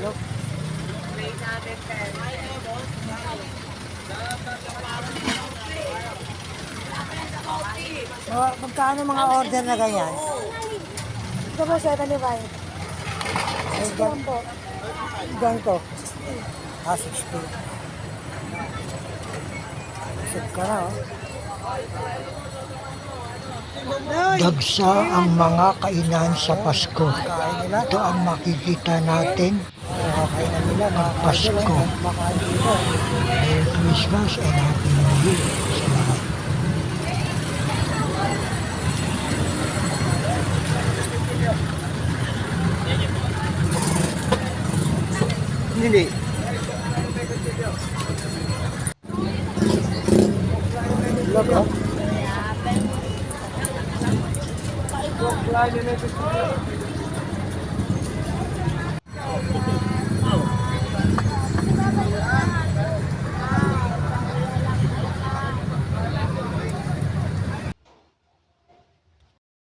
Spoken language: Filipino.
Look. Mga, magkano mga order na ganyan? Ito po, 75. Ay, gan, po. ganito. Ah, 60. Sip ka na, oh. Dagsa ang mga kainan sa Pasko. Ito ang makikita natin. Pasko. Merry Christmas and Happy New Year sa lahat. Hindi. Look, oh.